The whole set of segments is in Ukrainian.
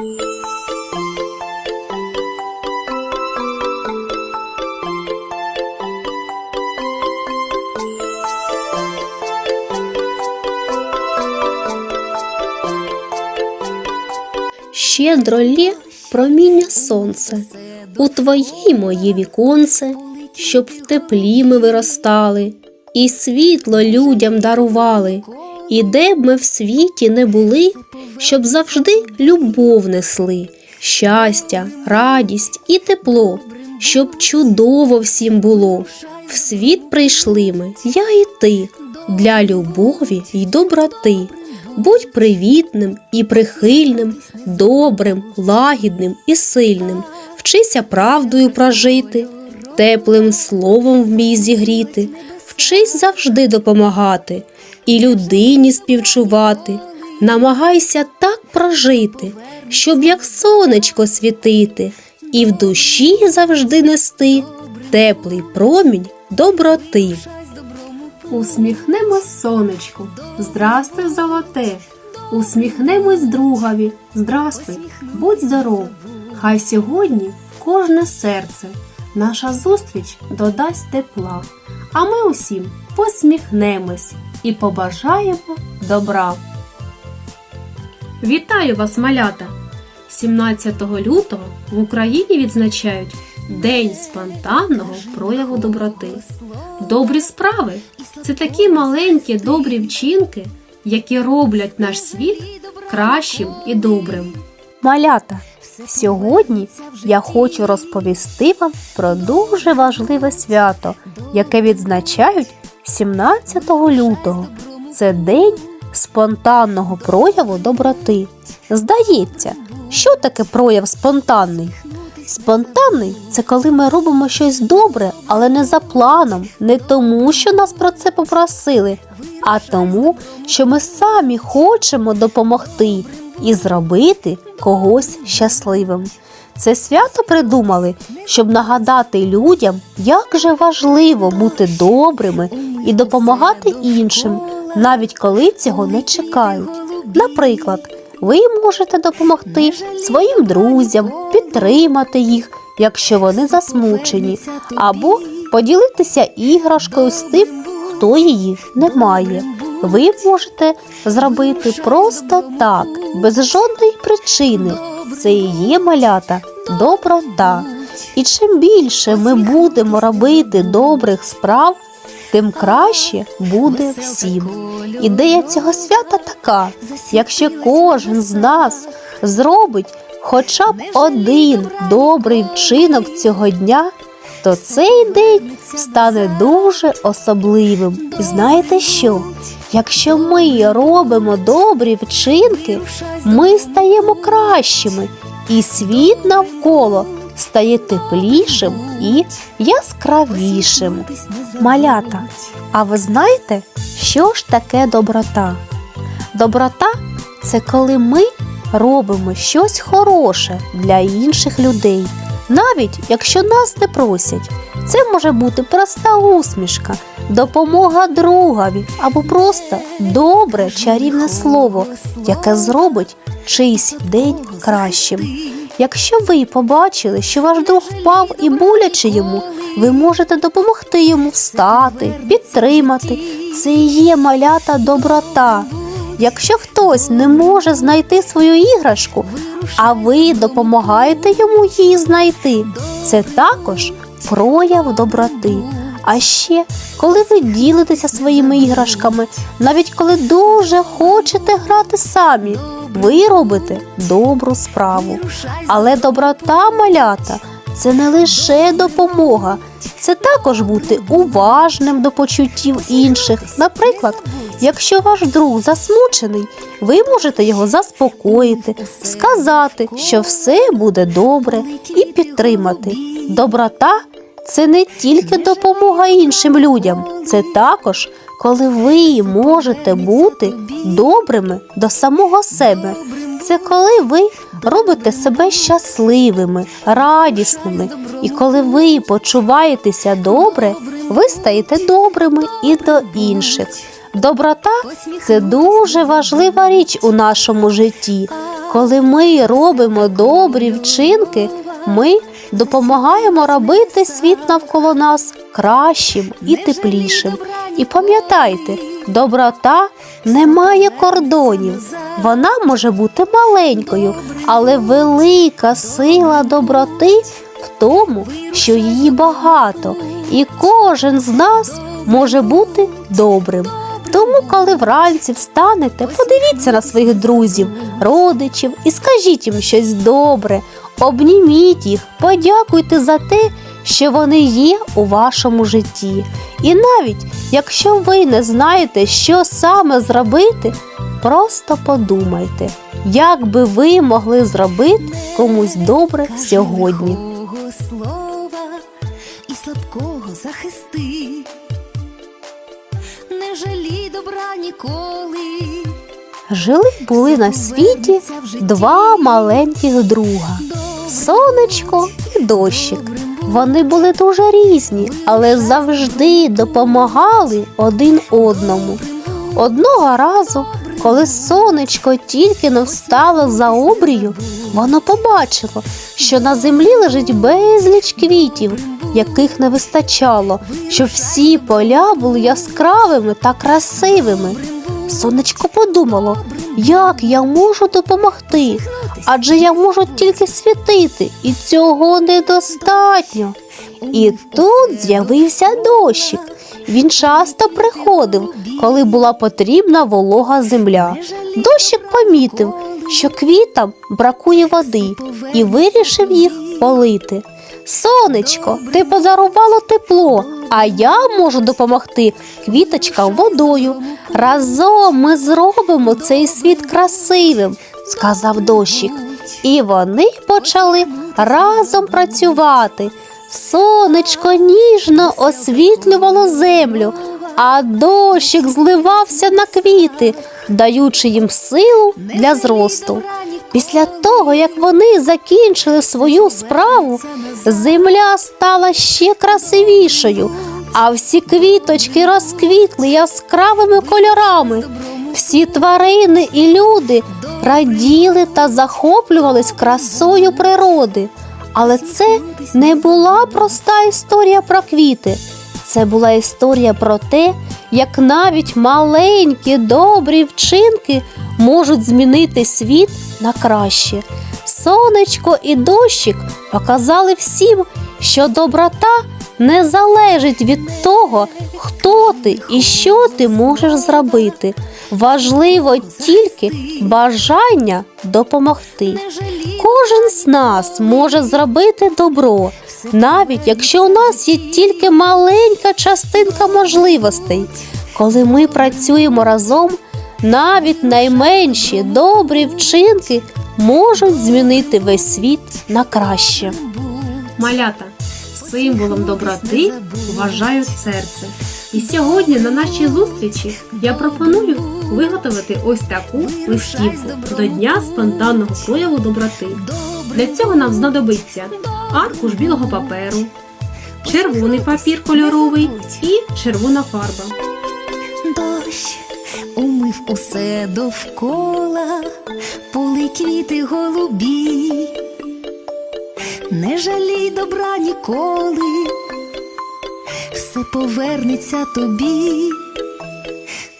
Щедро лє проміння сонце, у твоїй моє віконце, щоб в теплі ми виростали, і світло людям дарували, і де б ми в світі не були, щоб завжди любов несли, щастя, радість і тепло, щоб чудово всім було. В світ прийшли ми, я і ти, для любові й доброти. Будь привітним і прихильним, добрим, лагідним і сильним, вчися правдою прожити, теплим словом вмій зігріти, вчись завжди допомагати і людині співчувати. Намагайся так прожити, щоб як сонечко світити, і в душі завжди нести теплий промінь доброти. Усміхнемось сонечку, здрастуй, золоте. Усміхнемось другові, здрастуй, будь здоров. Хай сьогодні кожне серце, наша зустріч додасть тепла. А ми усім посміхнемось і побажаємо добра. Вітаю вас, малята! 17 лютого в Україні відзначають День спонтанного прояву доброти. Добрі справи це такі маленькі добрі вчинки, які роблять наш світ кращим і добрим. Малята, сьогодні я хочу розповісти вам про дуже важливе свято, яке відзначають 17 лютого. Це день спонтанного прояву доброти. Здається, що таке прояв спонтанний? Спонтанний це коли ми робимо щось добре, але не за планом, не тому, що нас про це попросили, а тому, що ми самі хочемо допомогти і зробити когось щасливим. Це свято придумали, щоб нагадати людям, як же важливо бути добрими і допомагати іншим, навіть коли цього не чекають. Наприклад, ви можете допомогти своїм друзям, підтримати їх, якщо вони засмучені, або поділитися іграшкою з тим, хто її не має. Ви можете зробити просто так, без жодної причини. Це і є малята доброта. І чим більше ми будемо робити добрих справ, тим краще буде всім. Ідея цього свята така: якщо кожен з нас зробить хоча б один добрий вчинок цього дня, то цей день стане дуже особливим. І знаєте що? Якщо ми робимо добрі вчинки, ми стаємо кращими, і світ навколо стає теплішим і яскравішим. Малята, а ви знаєте, що ж таке доброта? Доброта це коли ми робимо щось хороше для інших людей, навіть якщо нас не просять. Це може бути проста усмішка, допомога другові або просто добре чарівне слово, яке зробить чийсь день кращим. Якщо ви побачили, що ваш друг впав і боляче йому, ви можете допомогти йому встати, підтримати. Це є малята доброта. Якщо хтось не може знайти свою іграшку, а ви допомагаєте йому її знайти, це також прояв доброти. А ще, коли ви ділитеся своїми іграшками, навіть коли дуже хочете грати самі, ви робите добру справу. Але доброта малята це не лише допомога, це також бути уважним до почуттів інших. Наприклад, якщо ваш друг засмучений, ви можете його заспокоїти, сказати, що все буде добре, і підтримати. Доброта це не тільки допомога іншим людям, це також коли ви можете бути добрими до самого себе. Це коли ви робите себе щасливими, радісними, і коли ви почуваєтеся добре, ви стаєте добрими і до інших. Доброта це дуже важлива річ у нашому житті. Коли ми робимо добрі вчинки, ми допомагаємо робити світ навколо нас кращим і теплішим. І пам'ятайте, доброта не має кордонів. Вона може бути маленькою, але велика сила доброти в тому, що її багато, і кожен з нас може бути добрим. Тому, коли вранці встанете, подивіться на своїх друзів, родичів і скажіть їм щось добре, обніміть їх, подякуйте за те, що вони є у вашому житті. І навіть якщо ви не знаєте, що саме зробити, просто подумайте, як би ви могли зробити комусь добре сьогодні. Слова і слабкого захисти. Добра ніколи. Жили були на світі два маленьких друга сонечко і дощик. Вони були дуже різні, але завжди допомагали один одному. Одного разу, коли сонечко тільки не встало за обрію, воно побачило, що на землі лежить безліч квітів, яких не вистачало, щоб всі поля були яскравими та красивими. Сонечко подумало, як я можу допомогти, адже я можу тільки світити, і цього недостатньо. І тут з'явився дощик. Він часто приходив, коли була потрібна волога земля. Дощик помітив, що квітам бракує води, і вирішив їх полити. Сонечко, ти подарувало тепло, а я можу допомогти квіточкам водою. Разом ми зробимо цей світ красивим, сказав дощик. І вони почали разом працювати. Сонечко ніжно освітлювало землю, а дощик зливався на квіти, даючи їм силу для зросту. Після того, як вони закінчили свою справу, земля стала ще красивішою, а всі квіточки розквітли яскравими кольорами. Всі тварини і люди раділи та захоплювались красою природи. Але це не була проста історія про квіти. Це була історія про те, як навіть маленькі добрі вчинки можуть змінити світ на краще. Сонечко і дощик показали всім, що доброта не залежить від того, хто ти і що ти можеш зробити. Важливо тільки бажання допомогти. Кожен з нас може зробити добро, навіть якщо у нас є тільки маленька частинка можливостей. Коли ми працюємо разом, навіть найменші добрі вчинки можуть змінити весь світ на краще. Малята, символом доброти вважають серце. І сьогодні на нашій зустрічі я пропоную виготовити ось таку листівку до Дня спонтанного прояву доброти. Для цього нам знадобиться аркуш білого паперу, червоний папір кольоровий і червона фарба. Дощ умив усе довкола, поли квіти голубі. Не жалій добра ніколи, все повернеться тобі.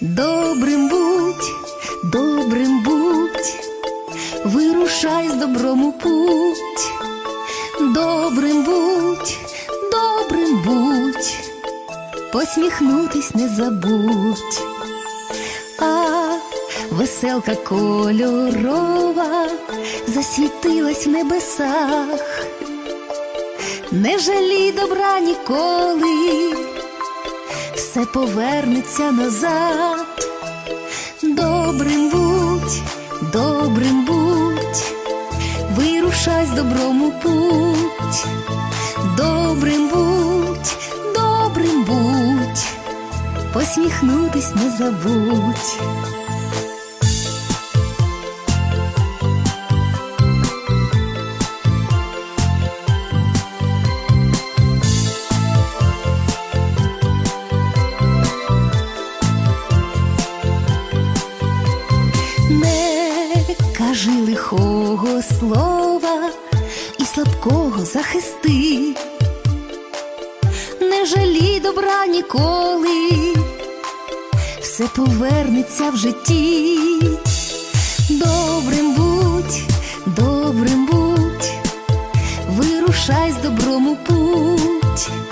Добрим будь, добрим будь, вирушай з добром у путь. Добрим будь, добрим будь посміхнутись не забудь. А веселка кольорова засвітилась в небесах. Не жалій добра ніколи, все повернеться назад. Добрим будь, добрим будь, вирушай з добром путь. Добрим будь, добрим будь, посміхнутись не забудь. слова і слабкого захисти, не жалі добра ніколи, все повернеться в житті, добрим будь, добрим будь, вирушай з доброму путь.